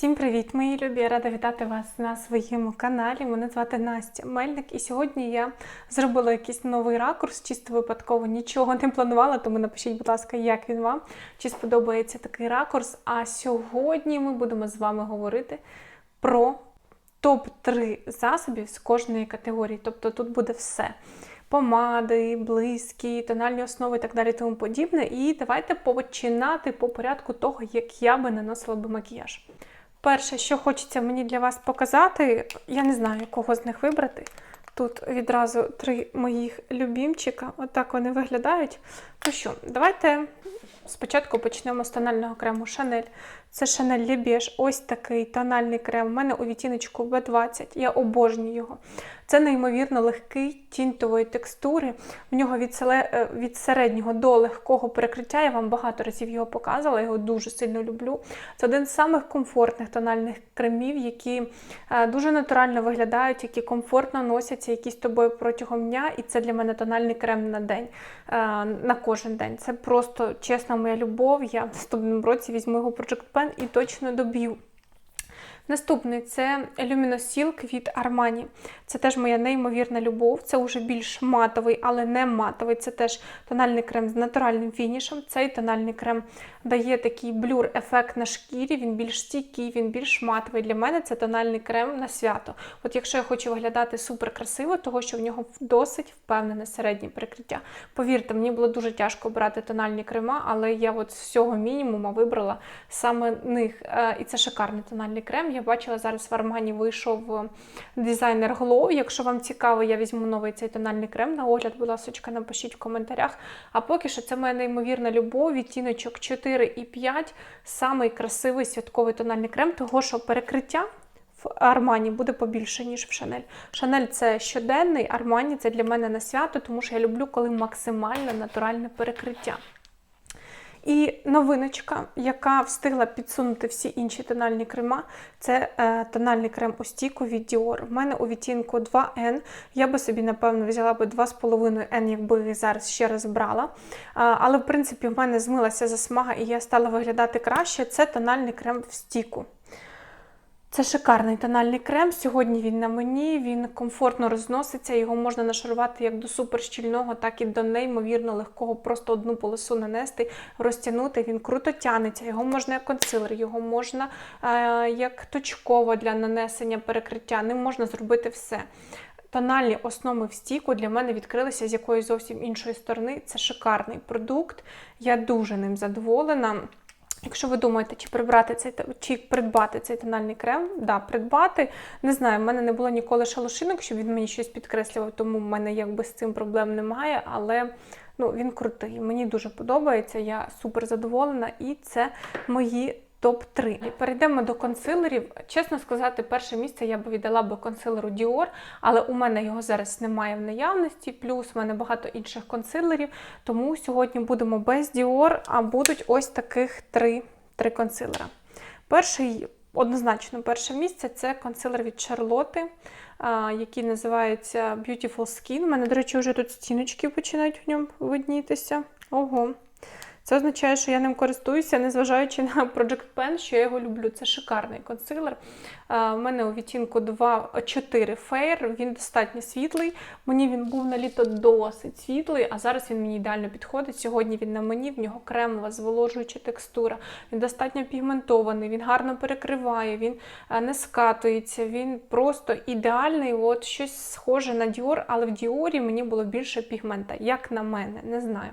Всім привіт, мої любі! Я рада вітати вас на своєму каналі. Мене звати Настя Мельник, і сьогодні я зробила якийсь новий ракурс, чисто випадково нічого не планувала, тому напишіть, будь ласка, як він вам, чи сподобається такий ракурс. А сьогодні ми будемо з вами говорити про топ-3 засобів з кожної категорії. Тобто тут буде все. Помади, близькі, тональні основи і так далі, тому подібне. І давайте починати по порядку того, як я би наносила би макіяж. Перше, що хочеться мені для вас показати, я не знаю, кого з них вибрати. Тут відразу три моїх любімчика. Отак вони виглядають. Ну що, давайте спочатку почнемо з тонального крему Chanel. Це Chanel Le. Ось такий тональний крем. У мене у відтіночку B20. Я обожнюю його. Це неймовірно легкий тінтової текстури. В нього від, селе... від середнього до легкого перекриття. Я вам багато разів його показувала, його дуже сильно люблю. Це один з самих комфортних тональних кремів, які дуже натурально виглядають, які комфортно носяться якісь тобою протягом дня. І це для мене тональний крем на день, на кожен день. Це просто чесна моя любов. Я в наступному році візьму його Project Pen і точно доб'ю. Наступний це Silk від Armani. Це теж моя неймовірна любов. Це вже більш матовий, але не матовий. Це теж тональний крем з натуральним фінішем. Цей тональний крем дає такий блюр-ефект на шкірі, він більш стійкий, він більш матовий. Для мене це тональний крем на свято. От якщо я хочу виглядати супер красиво, того що в нього досить впевнене середнє прикриття. Повірте, мені було дуже тяжко обрати тональні крема, але я от з всього мінімуму вибрала саме них. І це шикарний тональний крем. Я бачила, зараз в Армані вийшов дизайнер Glow. Якщо вам цікаво, я візьму новий цей тональний крем на огляд, будь ласка, напишіть в коментарях. А поки що це моя неймовірна любов, відтіночок 4 і 5, самий красивий святковий тональний крем, того що перекриття. В Армані буде побільше, ніж в Шанель. Шанель це щоденний, Армані це для мене на свято, тому що я люблю, коли максимально натуральне перекриття. І новиночка, яка встигла підсунути всі інші тональні крема, це е, тональний крем у стіку від Dior. В мене у відтінку 2N. Я би собі, напевно, взяла би 2,5N, якби зараз ще раз брала. Е, але, в принципі, в мене змилася засмага і я стала виглядати краще. Це тональний крем в стіку. Це шикарний тональний крем. Сьогодні він на мені, він комфортно розноситься, його можна нашарувати як до суперщільного, так і до неймовірно легкого, просто одну полосу нанести, розтягнути. Він круто тянеться, його можна як консилер, його можна е, як точково для нанесення перекриття. Ним можна зробити все. Тональні основи в стіку для мене відкрилися з якоїсь зовсім іншої сторони. Це шикарний продукт. Я дуже ним задоволена. Якщо ви думаєте, чи прибрати цей чи придбати цей тональний крем, да, придбати. Не знаю, в мене не було ніколи шалошинок, щоб він мені щось підкреслював, тому в мене якби з цим проблем немає. Але ну, він крутий. Мені дуже подобається, я супер задоволена, і це мої. Топ-3. Перейдемо до консилерів. Чесно сказати, перше місце я б віддала би консилеру Dior, але у мене його зараз немає в наявності, плюс в мене багато інших консилерів. Тому сьогодні будемо без Dior, а будуть ось таких три, три консилера. Перший, однозначно, перше місце це консилер від Charlotte, який називається Beautiful Skin. У мене, до речі, вже тут стіночки починають в ньому виднітися. Ого! Це означає, що я ним користуюся, незважаючи на Project Pen, що я його люблю. Це шикарний консилер. У мене у відтінку 2-4 Fair, він достатньо світлий. Мені він був на літо досить світлий, а зараз він мені ідеально підходить. Сьогодні він на мені, в нього кремова, зволожуюча текстура. Він достатньо пігментований, він гарно перекриває, він не скатується, він просто ідеальний. От Щось схоже на Dior, але в Діорі мені було більше пігмента, як на мене, не знаю.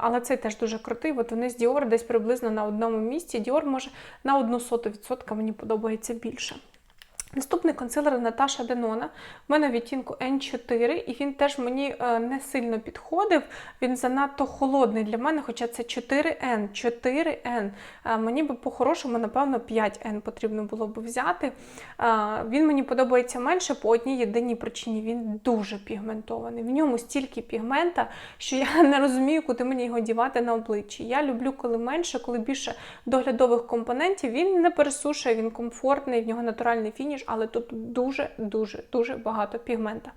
Але цей теж дуже крутий. От вони з Dior десь приблизно на одному місці. Dior може на одну соту відсотка мені подобається більше. najważniejsze. Наступний консилер Наташа Денона. У мене відтінку N4, і він теж мені не сильно підходив. Він занадто холодний для мене, хоча це 4N. 4N. Мені би по-хорошому, напевно, 5N потрібно було б взяти. Він мені подобається менше по одній єдиній причині. Він дуже пігментований. В ньому стільки пігмента, що я не розумію, куди мені його дівати на обличчі. Я люблю, коли менше, коли більше доглядових компонентів. Він не пересушує, він комфортний, в нього натуральний фініш. Але тут дуже-дуже дуже багато пігмента.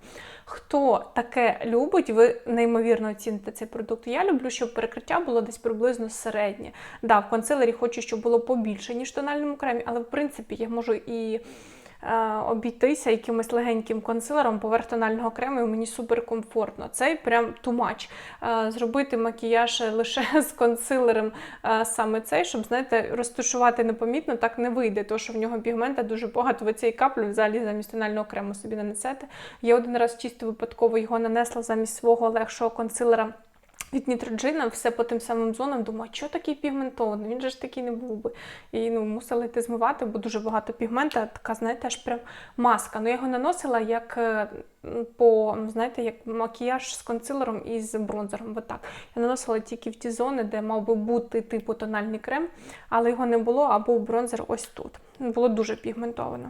Хто таке любить, ви неймовірно оціните цей продукт. Я люблю, щоб перекриття було десь приблизно середнє. Да, в консилері хочу, щоб було побільше, ніж в тональному кремі, але в принципі я можу і обійтися якимось легеньким консилером поверх тонального крему, мені супер комфортно. Цей прям much. Е, зробити макіяж лише з консилером е, саме цей, щоб, знаєте, розташувати непомітно, так не вийде, тому що в нього пігмента дуже багато. Ви цієї каплі взагалі замість тонального крему собі нанесете. Я один раз чисто випадково його нанесла замість свого легшого консилера. Від нітроджина все по тим самим зонам. Думаю, що такий пігментований? Він же ж такий не був би. І ну, мусила йти змивати, бо дуже багато пігмента, така, знаєте, аж прям маска. Ну, я його наносила як е, по, знаєте, як макіяж з консилером і з бронзером. Отак. Я наносила тільки в ті зони, де мав би бути типу тональний крем, але його не було, а був бронзер ось тут. Було дуже пігментовано.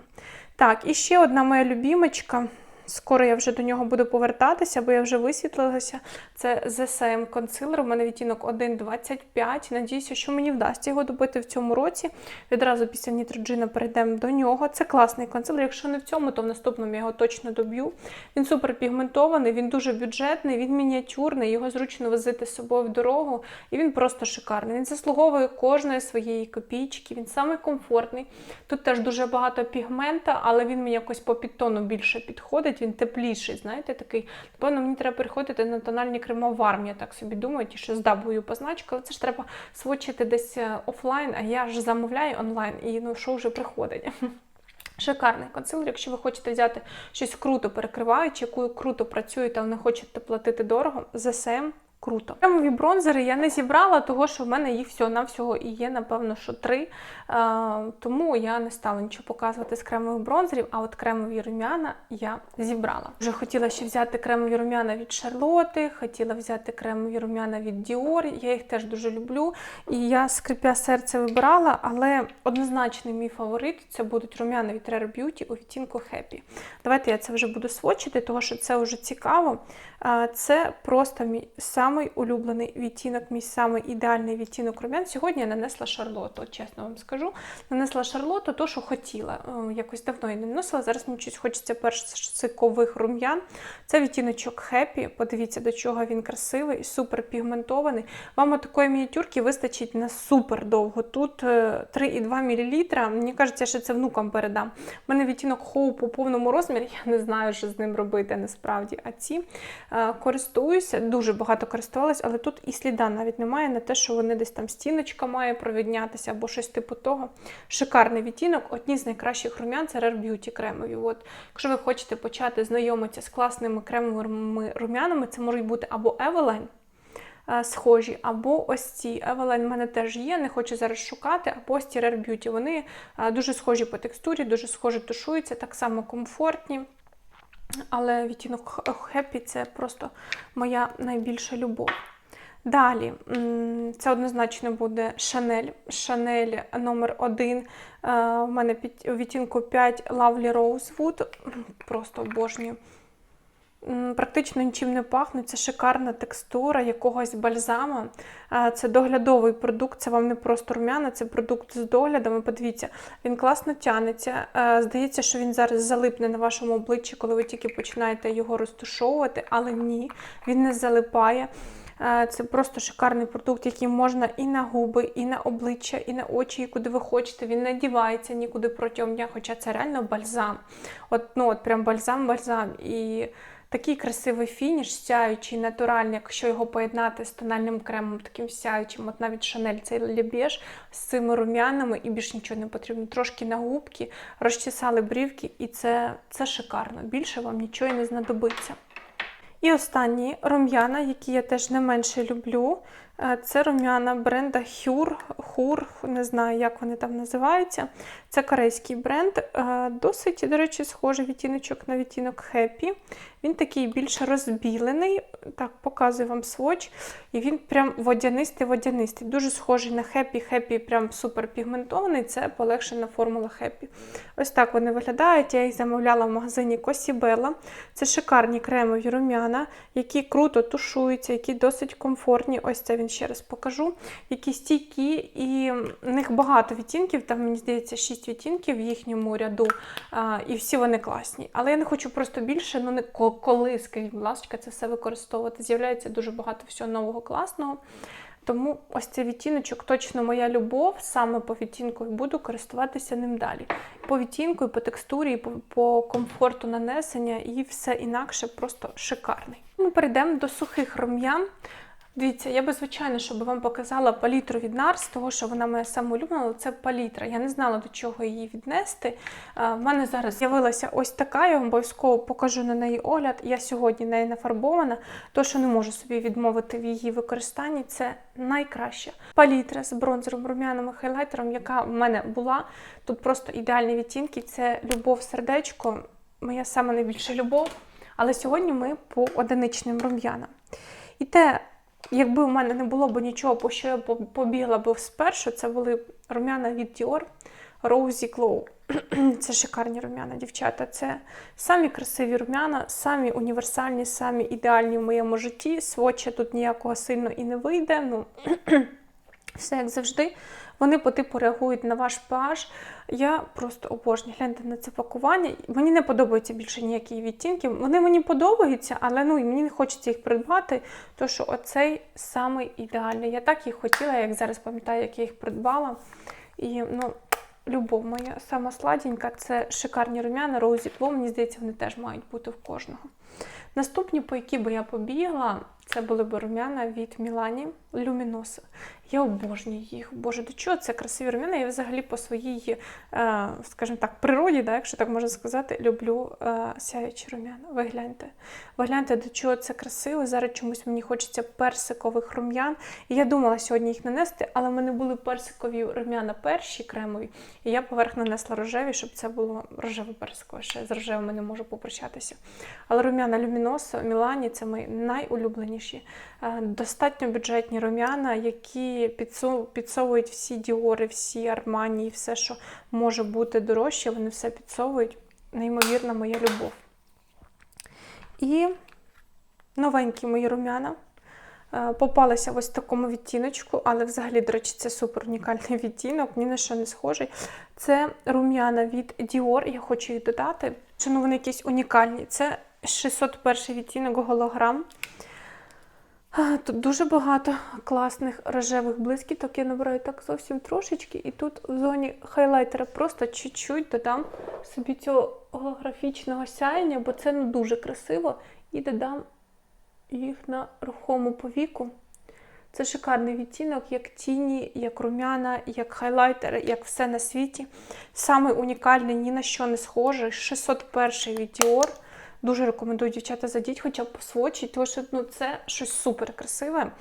Так, і ще одна моя любімочка. Скоро я вже до нього буду повертатися, бо я вже висвітлилася. Це ZSM консилер. У мене відтінок 1,25. Надіюся, що мені вдасться його добити в цьому році. Відразу після нітроджина перейдемо до нього. Це класний консилер. Якщо не в цьому, то в наступному я його точно доб'ю. Він супер пігментований, він дуже бюджетний, він мініатюрний, його зручно возити з собою в дорогу, і він просто шикарний. Він заслуговує кожної своєї копійки. Він самий комфортний. Тут теж дуже багато пігмента, але він мені якось по підтону більше підходить він тепліший, знаєте, такий. Напевно, мені треба переходити на тональні крема в армії, так собі думаю, ті, що з дабою позначка, але це ж треба свочити десь е, офлайн, а я ж замовляю онлайн, і ну що вже приходить. Шикарний консилер, якщо ви хочете взяти щось круто перекриваючи, яку круто працюєте, але не хочете платити дорого, ZSM Круто. Кремові бронзери я не зібрала, того що в мене їх всього навсього і є, напевно, що три. Тому я не стала нічого показувати з кремових бронзерів, а от кремові рум'яна я зібрала. Вже хотіла ще взяти кремові рум'яна від Шарлоти, хотіла взяти кремові рум'яна від Dior, я їх теж дуже люблю. І я скрипя серце вибирала, але однозначний мій фаворит це будуть рум'яна від Rare Beauty у відтінку Happy. Давайте я це вже буду свочити, тому що це вже цікаво. Це просто мій самий улюблений відтінок, мій самий ідеальний відтінок рум'ян. Сьогодні я нанесла шарлоту, чесно вам скажу. Нанесла шарлоту, то, що хотіла. Якось давно я не наносила. Зараз мені щось хочеться персикових рум'ян. Це відтіночок Happy. Подивіться, до чого він красивий, супер пігментований. Вам такої мініатюрки вистачить на супер довго. Тут 3,2 мл. Мені кажеться, що це внукам передам. У мене відтінок Hope у повному розмірі, я не знаю, що з ним робити насправді. А ці Е, користуюся, дуже багато користувалась, але тут і сліда навіть немає на те, що вони десь там стіночка має провіднятися або щось типу того. Шикарний відтінок, одні з найкращих рум'ян це Rare Beauty кремові. От, Якщо ви хочете почати знайомитися з класними кремовими рум'янами, це можуть бути або Eveline, е, Схожі, або ось ці Eveline в мене теж є, не хочу зараз шукати, або ось ці Rare Beauty. Вони е, дуже схожі по текстурі, дуже схожі тушуються, так само комфортні. Але відтінок Happy це просто моя найбільша любов. Далі, це однозначно буде Шанель. Шанель номер 1 У мене відтінку 5 Lovely Rosewood. Просто обожнюю. Практично нічим не пахне, це шикарна текстура якогось бальзаму. Це доглядовий продукт, це вам не просто рум'яна, це продукт з доглядом. Подивіться, він класно тянеться. Здається, що він зараз залипне на вашому обличчі, коли ви тільки починаєте його розташовувати, але ні, він не залипає. Це просто шикарний продукт, який можна і на губи, і на обличчя, і на очі, і куди ви хочете. Він не дівається нікуди протягом дня, хоча це реально бальзам. От, ну, от прям бальзам-бальзам. І Такий красивий фініш, сяючий, натуральний, якщо його поєднати з тональним кремом, таким сяючим, от навіть Шанель цей лебеж з цими рум'янами і більш нічого не потрібно. Трошки на губки, розчесали брівки, і це, це шикарно. Більше вам нічого і не знадобиться. І останні рум'яна, які я теж не менше люблю, це рум'яна бренда Hur, Hur, не знаю, як вони там називаються. Це корейський бренд. Е, досить, до речі, схожий відтіночок на відтінок Happy. Він такий більш розбілений. Так, показую вам своч. І він прям водянистий-водянистий. Дуже схожий на Happy. Happy прям супер пігментований. Це полегшена формула Happy. Ось так вони виглядають. Я їх замовляла в магазині Cosibella. Це шикарні кремові рум'яна, які круто тушуються, які досить комфортні. Ось це він він ще раз покажу, які стійкі, і в них багато відтінків, там, мені здається, 6 відтінків в їхньому ряду, а, і всі вони класні. Але я не хочу просто більше, ну не ко- коли, скажіть, будь ласка, це все використовувати. З'являється дуже багато всього нового класного. Тому ось цей відтіночок точно моя любов, саме по відтінку і буду користуватися ним далі. По відтінку, і по текстурі, і по, по комфорту нанесення, і все інакше просто шикарний. Ми перейдемо до сухих рум'ян. Дивіться, я би звичайно, щоб вам показала палітру від NARS, того що вона моя самоулюблена, але це палітра. Я не знала, до чого її віднести. В мене зараз з'явилася ось така, я вам обов'язково покажу на неї огляд. Я сьогодні нею нафарбована, то що не можу собі відмовити в її використанні. Це найкраща палітра з бронзером, рум'яним і хайлайтером, яка в мене була. Тут просто ідеальні відтінки. Це любов, сердечко, моя саме найбільша любов. Але сьогодні ми по одиничним рум'янам. І те, якби в мене не було б нічого, по що я побігла б спершу, це були рум'яна від Dior Rosy Glow. Це шикарні рум'яна, дівчата. Це самі красиві рум'яна, самі універсальні, самі ідеальні в моєму житті. Своча тут ніякого сильно і не вийде. Ну, все як завжди. Вони по типу реагують на ваш pH. Я просто обожнюю. Гляньте на це пакування. Мені не подобаються більше ніякі відтінки. Вони мені подобаються, але ну, мені не хочеться їх придбати, тому що оцей самий ідеальний. Я так їх хотіла, як зараз пам'ятаю, як я їх придбала. І ну, любов моя сама сладенька це шикарні рум'яна, Rosy Glow. Мені здається, вони теж мають бути в кожного. Наступні, по які би я побігла, це були б рум'яна від Мілані Люміноса. Я обожнюю їх. Боже, до чого це красиві рум'яна? Я взагалі по своїй, е, скажімо так, природі, да, якщо так можна сказати, люблю е, сяючі рум'яна. Ви гляньте. Ви гляньте, до чого це красиво. Зараз чомусь мені хочеться персикових рум'ян. І я думала сьогодні їх нанести, але в мене були персикові рум'яна перші кремові, і я поверх нанесла рожеві, щоб це було рожеве персикове. З рожевими не можу попрощатися. Але рум'яна Люміноса Мілані це мої найулюбленіші. Е, Достатньо бюджетні рум'яна, які підсовують всі діори, всі армані, і все, що може бути дорожче, вони все підсовують. Неймовірна моя любов. І новенькі мої рум'яна. Е, Попалися в ось такому відтіночку, але взагалі, до речі, це супер унікальний відтінок, ні на що не схожий. Це рум'яна від Dior, я хочу їх додати. Чи ну вони якісь унікальні. Це 601 відтінок голограм. Тут дуже багато класних рожевих блискіток. Я набираю так зовсім трошечки, і тут в зоні хайлайтера просто чуть-чуть додам собі цього голографічного сяєння, бо це ну, дуже красиво. І додам їх на рухому повіку. Це шикарний відтінок, як тіні, як рум'яна, як хайлайтери, як все на світі. Саме унікальний, ні на що не схожий. 601 від Dior. Дуже рекомендую дівчата задіть, хоча б посвочить, тому що ну, це щось супер красиве.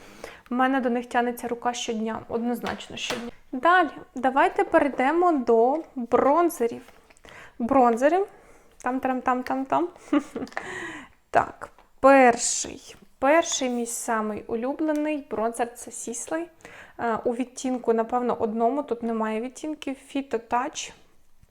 У мене до них тянеться рука щодня, однозначно щодня. Далі, давайте перейдемо до бронзерів. Бронзерів. Там, там, там, там, там. Так, перший. Перший мій самий улюблений бронзер це Сіслей. Е, У відтінку, напевно, одному, тут немає відтінків. Fito Touch.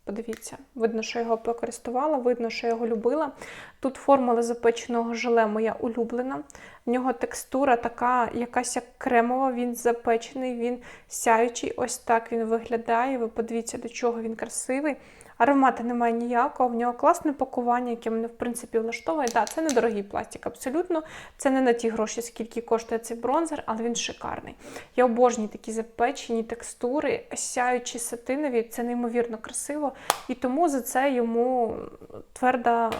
Подивіться, видно, що його покористувала, видно, що його любила. Тут формула запеченого желе моя улюблена. В нього текстура така, якась як кремова, він запечений, він сяючий. Ось так він виглядає. Ви подивіться, до чого він красивий. Аромату немає ніякого, в нього класне пакування, яке мене, в принципі, влаштовує. Так, це недорогий пластик, абсолютно. Це не на ті гроші, скільки коштує цей бронзер, але він шикарний. Я обожнюю такі запечені текстури, сяючі сатинові, це неймовірно красиво. І тому за це йому тверда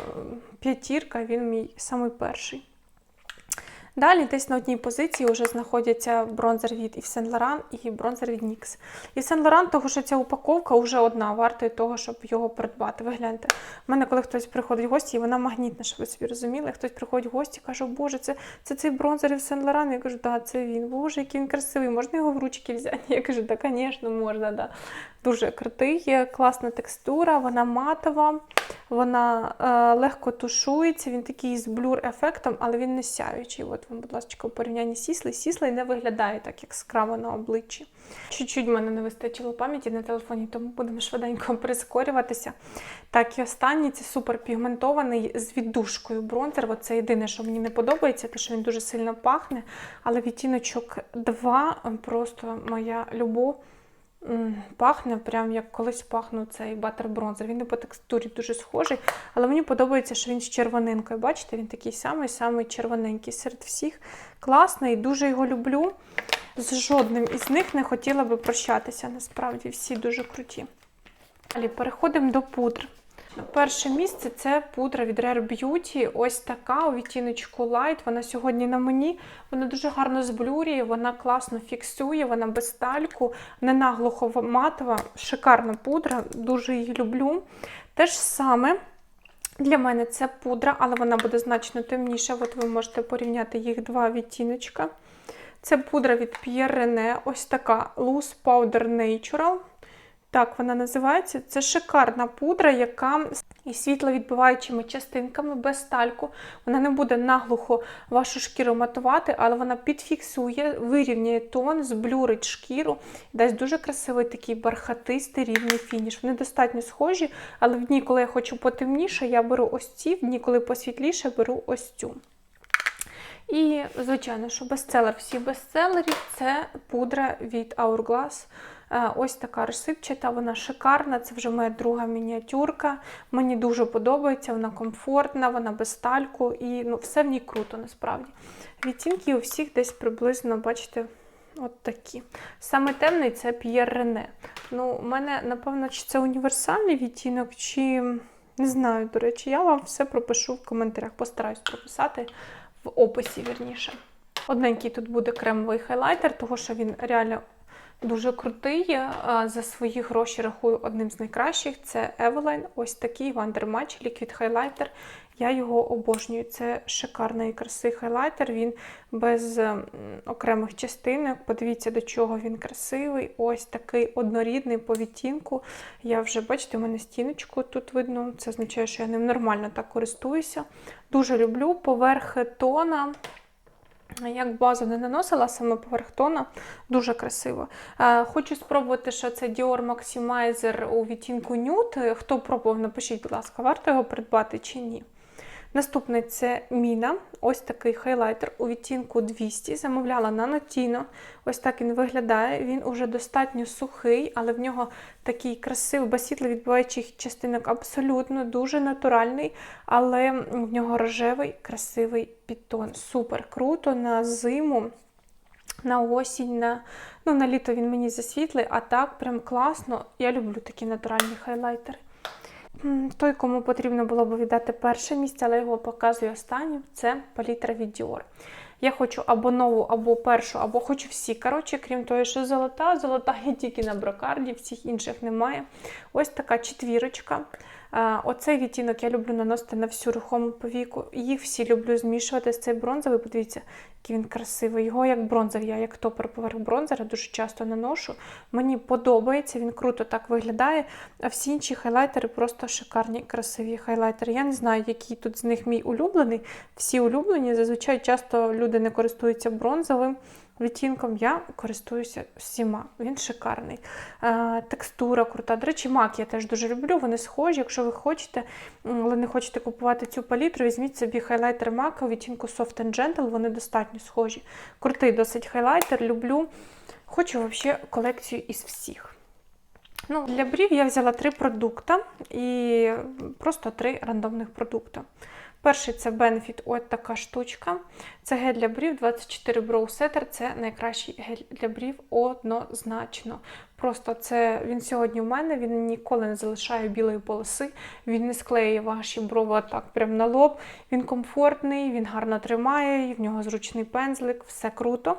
п'ятірка, він мій самий перший. Далі десь на одній позиції вже знаходяться бронзер від Yves Saint Laurent і бронзер від NYX. Yves Saint Laurent, того що ця упаковка вже одна, вартує того, щоб його придбати. Ви гляньте. У мене, коли хтось приходить в гості, і вона магнітна, щоб ви собі розуміли. Хтось приходить в гості, каже, боже, це, це цей бронзер Yves Saint Laurent? Я кажу, так, це він. Боже, який він красивий, можна його в ручки взяти? Я кажу, так, звісно, можна, да. Дуже крутий, класна текстура, вона матова. Вона е, легко тушується, він такий з блюр-ефектом, але він не сяючий. От вам, будь ласка, у порівнянні сісли. Сіслий не виглядає так, як скрава на обличчі. Чуть-чуть мене не вистачило пам'яті на телефоні, тому будемо швиденько прискорюватися. Так, і останній це суперпігментований з віддушкою бронзер. От Це єдине, що мені не подобається, тому що він дуже сильно пахне. Але відтіночок 2 просто моя любов. Пахне прям як колись пахнув цей батер бронзер. Він не по текстурі дуже схожий, але мені подобається, що він з червонинкою. Бачите, він такий самий-самий червоненький серед всіх. Класний, дуже його люблю. З жодним із них не хотіла би прощатися. Насправді всі дуже круті. Далі переходимо до пудр. Перше місце це пудра від Rare Beauty. Ось така у відтіночку Light. Вона сьогодні на мені. Вона дуже гарно зблюрює, вона класно фіксує, вона без тальку, не наглухо матова. Шикарна пудра, дуже її люблю. Те ж саме. Для мене це пудра, але вона буде значно темніша. От ви можете порівняти їх два відтіночка. Це пудра від Pierre René, ось така Loose Powder Natural. Так, вона називається. Це шикарна пудра, яка із світловідбиваючими частинками без тальку. Вона не буде наглухо вашу шкіру матувати, але вона підфіксує, вирівняє тон, зблюрить шкіру, дасть дуже красивий такий бархатистий рівний фініш. Вони достатньо схожі, але в дні, коли я хочу потемніше, я беру ось ці, в дні, коли посвітліше, беру ось цю. І, звичайно, що бестселер всіх бестселерів це пудра від Hourglass. Е, Ось така розсипчата, вона шикарна. Це вже моя друга мініатюрка. Мені дуже подобається, вона комфортна, вона без тальку і ну, все в ній круто насправді. Відтінки у всіх десь приблизно, бачите, от такі. Саме темний це П'єр Рене. Ну, у мене, напевно, чи це універсальний відтінок, чи не знаю, до речі, я вам все пропишу в коментарях. Постараюсь прописати в описі, вірніше. Одненький тут буде кремовий хайлайтер, тому що він реально дуже крутий. За свої гроші рахую одним з найкращих. Це Eveline, ось такий Match Liquid Highlighter. Я його обожнюю. Це шикарний красивий хайлайтер. Він без окремих частинок. Подивіться, до чого він красивий. Ось такий однорідний по відтінку. Я вже, бачите, у мене стіночку тут видно. Це означає, що я ним нормально так користуюся. Дуже люблю поверх тона. Як базу не наносила, саме поверх тона, дуже красиво. Е, Хочу спробувати, що це Dior Maximizer у відтінку Nude. Хто пробував, напишіть, будь ласка, варто його придбати чи ні. Наступний це Міна. Ось такий хайлайтер у відтінку 200. Замовляла на Notino. Ось так він виглядає. Він уже достатньо сухий, але в нього такий красивий, без світловідбиваючих частинок абсолютно дуже натуральний, але в нього рожевий, красивий підтон. Супер круто на зиму. На осінь, на, ну, на літо він мені засвітлий, а так прям класно. Я люблю такі натуральні хайлайтери. Той, кому потрібно було б віддати перше місце, але його показую останнім, це палітра від Dior. Я хочу або нову, або першу, або хочу всі. Коротше, крім того, що золота, золота є тільки на брокарді, всіх інших немає. Ось така четвірочка. Оцей відтінок я люблю наносити на всю рухому повіку. Їх всі люблю змішувати з цей бронзовий. Подивіться, який він красивий. Його як бронзер, я як топер поверх бронзера дуже часто наношу. Мені подобається, він круто так виглядає. А всі інші хайлайтери просто шикарні, красиві хайлайтери. Я не знаю, який тут з них мій улюблений. Всі улюблені. Зазвичай часто люди не користуються бронзовим відтінком. Я користуюся всіма. Він шикарний. Е, текстура крута. До речі, мак я теж дуже люблю. Вони схожі. Якщо ви хочете, але не хочете купувати цю палітру, візьміть собі хайлайтер мака у відтінку Soft and Gentle. Вони достатньо схожі. Крутий досить хайлайтер. Люблю. Хочу взагалі колекцію із всіх. Ну, для брів я взяла три продукти і просто три рандомних продукти. Перший це Benefit, ось така штучка. Це гель для брів 24 Brow Setter. Це найкращий гель для брів однозначно. Просто це він сьогодні у мене, він ніколи не залишає білої полоси, він не склеює ваші брови так прямо на лоб. Він комфортний, він гарно тримає, в нього зручний пензлик, все круто.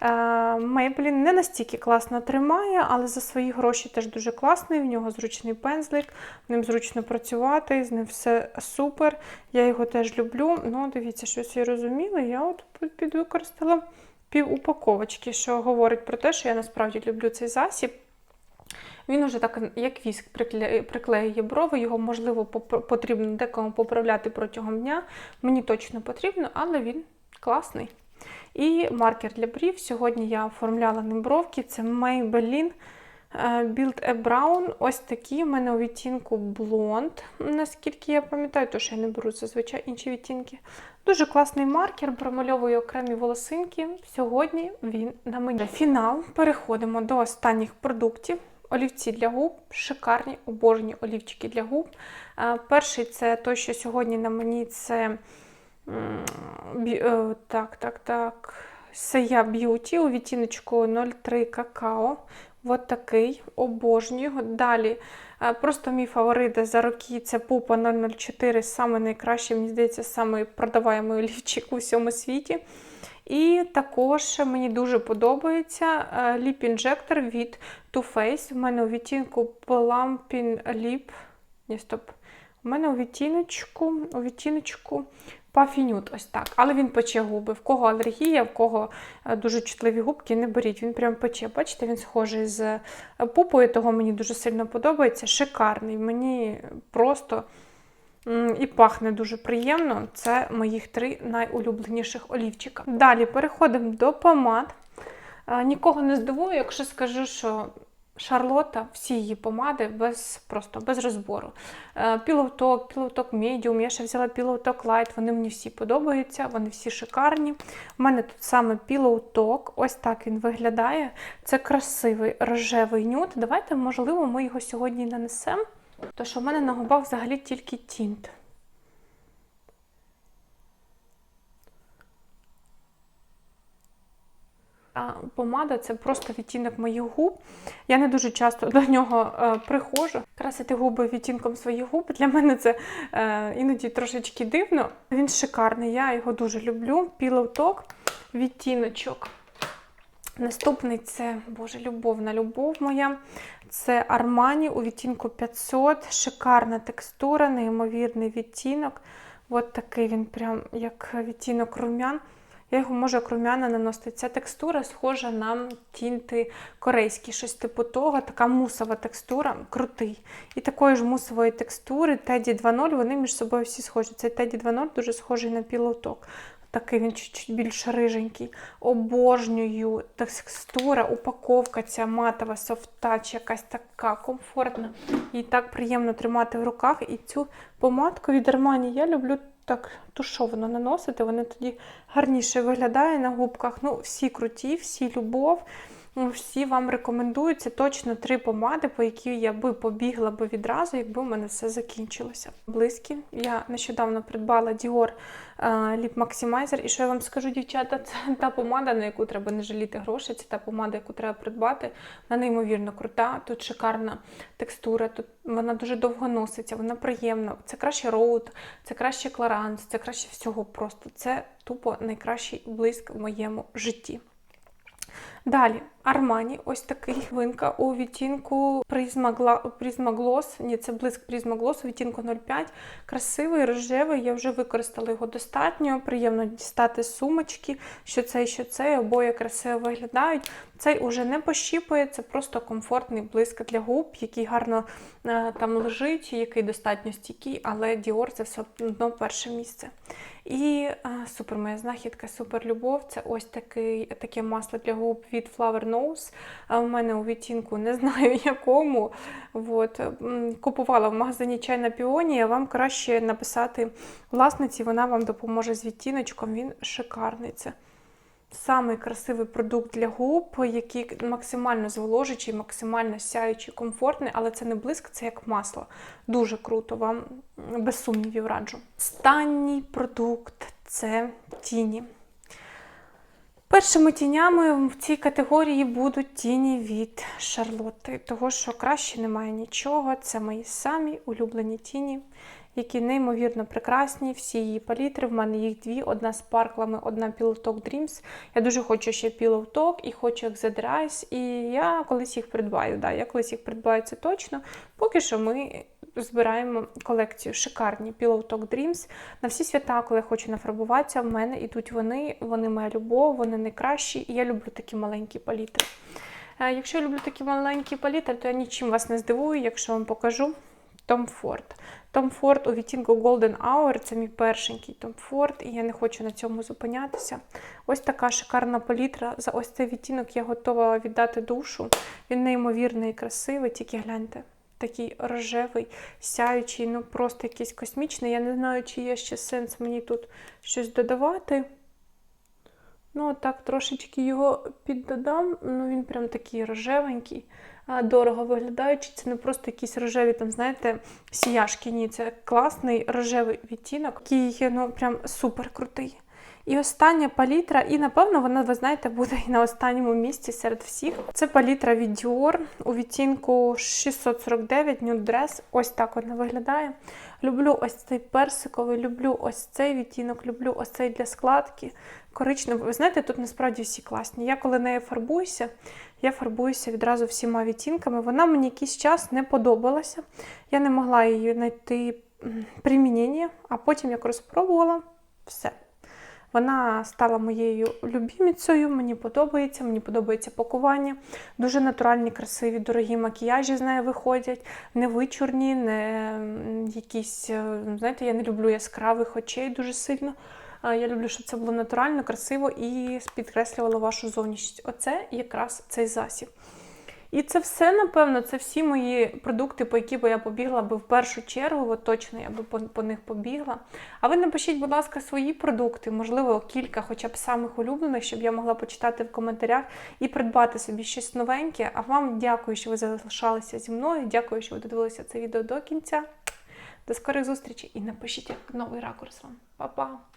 Е, Maybelline не настільки класно тримає, але за свої гроші теж дуже класний. В нього зручний пензлик, ним зручно працювати, з ним все супер. Я його теж люблю. Ну, дивіться, щось я розуміла. Я от підвикористала пів упаковочки, що говорить про те, що я насправді люблю цей засіб. Він уже так, як віск, приклеює, брови, його можливо потрібно декому поправляти протягом дня. Мені точно потрібно, але він класний. І маркер для брів. Сьогодні я оформляла ним бровки. Це Maybelline Build a Brown. Ось такі в мене у відтінку блонд. Наскільки я пам'ятаю, то що я не беру зазвичай інші відтінки. Дуже класний маркер, промальовую окремі волосинки. Сьогодні він на мені. Фінал. Переходимо до останніх продуктів. Олівці для губ, шикарні, обожні олівчики для губ. Е, Перший це той, що сьогодні на мені це е, так, так, так. Сея Б'юті у відтіночку 03 какао. От такий, обожнюю. Далі, е, просто мій фаворит за роки це Пупа 004, саме найкращий, мені здається, саме продаваємий олівчик у всьому світі. І також мені дуже подобається ліп-інжектор від Too Faced. У мене у відтінку Plumping Lip. Ні, стоп. У мене у відтіночку, у відтіночку Nude, ось так. Але він пече губи. В кого алергія, в кого е, дуже чутливі губки, не беріть. Він прям пече. Бачите, він схожий з е, пупою, того мені дуже сильно подобається. Шикарний. Мені просто і пахне дуже приємно. Це моїх три найулюбленіших олівчика. Далі переходимо до помад. Е, Нікого не здивую, якщо скажу, що Шарлотта, всі її помади без, просто без розбору. Е, Pillow Talk Medium, я ще взяла Talk Light, вони мені всі подобаються, вони всі шикарні. У мене тут саме Talk, ось так він виглядає. Це красивий рожевий нюд. Давайте, можливо, ми його сьогодні нанесемо. Що в мене на губах взагалі тільки тінт. Помада це просто відтінок моїх губ. Я не дуже часто до нього е, приходжу. Красити губи відтінком своїх губ. Для мене це е, іноді трошечки дивно. Він шикарний, я його дуже люблю. Talk, відтіночок. Наступний це, боже, любовна любов моя. Це Armani у відтінку 500. Шикарна текстура, неймовірний відтінок. От такий він прям як відтінок рум'ян. Я його можу як рум'яна наносити. Ця текстура схожа на тінти корейські, щось типу того, така мусова текстура, крутий. І такої ж мусової текстури Teddy 2.0, вони між собою всі схожі. Цей Teddy 2.0 дуже схожий на пілоток. Такий він чуть-чуть більш риженький. Обожнюю текстура, упаковка ця матова, софт-тач, якась така комфортна. І так приємно тримати в руках. І цю помадку від Armani я люблю так тушовано наносити. Вони тоді гарніше виглядає на губках. Ну, всі круті, всі любов. Ну, Всі вам рекомендую. Це точно три помади, по які я би побігла би відразу, якби у мене все закінчилося. Близькі. Я нещодавно придбала Dior е, Lip Maximizer. І що я вам скажу, дівчата, це та помада, на яку треба не жаліти грошей. Це та помада, яку треба придбати. Вона неймовірно крута. Тут шикарна текстура, тут вона дуже довго носиться, вона приємна. Це краще роуд, це краще кларанс, це краще всього просто. Це тупо найкращий блиск в моєму житті. Далі, Армані, ось такий винка у відтінку Gla- Ні, це блиск Gloss у відтінку 05. Красивий, рожевий. Я вже використала його достатньо. Приємно дістати сумочки. Що цей, що цей, обоє красиво виглядають. Цей уже не пощіпує, це просто комфортний блиск для губ, який гарно е, там лежить, який достатньо стійкий, але Dior це все одно перше місце. І а, супер моя знахідка, супер любов. Це ось такий, таке масло для губ від Flower Nose. А у мене у відтінку не знаю якому. От. Купувала в магазині чай на піоні. Вам краще написати власниці, вона вам допоможе з відтіночком. Він шикарний. Це Самий красивий продукт для губ, який максимально зволожуючий, максимально сяючий, комфортний, але це не блиск, це як масло. Дуже круто, вам без сумнівів раджу. Останній продукт це тіні. Першими тінями в цій категорії будуть тіні від Шарлотти, того що краще немає нічого. Це мої самі улюблені тіні, які неймовірно прекрасні. Всі її палітри. В мене їх дві: одна з парклами, одна Pillow Talk Dreams. Я дуже хочу ще Pillow і хочу Exed Rise, І я колись їх придбаю. Да, я колись їх придбаю, це точно. Поки що ми збираємо колекцію шикарні Pillow Talk Dreams. На всі свята, коли я хочу нафарбуватися, в мене йдуть вони, вони моя любов, вони найкращі, і я люблю такі маленькі палітри. Е, Якщо я люблю такі маленькі палітри, то я нічим вас не здивую, якщо вам покажу Tom Ford. Tom Ford у відтінку Golden Hour це мій першенький Tom Ford, і я не хочу на цьому зупинятися. Ось така шикарна палітра. За ось цей відтінок я готова віддати душу. Він неймовірний і красивий, тільки гляньте. Такий рожевий, сяючий, ну просто якийсь космічний. Я не знаю, чи є ще сенс мені тут щось додавати. Ну, так, трошечки його піддодам. Ну, він прям такий рожевенький, дорого виглядаючий. Це не просто якісь рожеві, там, знаєте, сіяшки. Ні, це класний рожевий відтінок, який ну, прям супер крутий. І остання палітра, і напевно вона, ви знаєте, буде і на останньому місці серед всіх. Це палітра від Dior у відтінку 649 Nude Dress. Ось так вона виглядає. Люблю ось цей персиковий, люблю ось цей відтінок, люблю ось цей для складки. Коричневий. Ви знаєте, тут насправді всі класні. Я коли нею фарбуюся, я фарбуюся відразу всіма відтінками. Вона мені якийсь час не подобалася. Я не могла її знайти примінення, а потім як розпробувала, все. Вона стала моєю любіміцею, мені подобається, мені подобається пакування. Дуже натуральні, красиві, дорогі макіяжі з нею виходять, не вичурні, не якісь, е, знаєте, я не люблю яскравих очей дуже сильно. Я люблю, щоб це було натурально, красиво і підкреслювало вашу зовнішність. Оце якраз цей засіб. І це все, напевно, це всі мої продукти, по які би я побігла би в першу чергу, от точно я би по, по них побігла. А ви напишіть, будь ласка, свої продукти, можливо, кілька, хоча б самих улюблених, щоб я могла почитати в коментарях і придбати собі щось новеньке. А вам дякую, що ви залишалися зі мною. Дякую, що ви додивилися це відео до кінця. До скорих зустрічей і напишіть як новий ракурс вам. Па-па!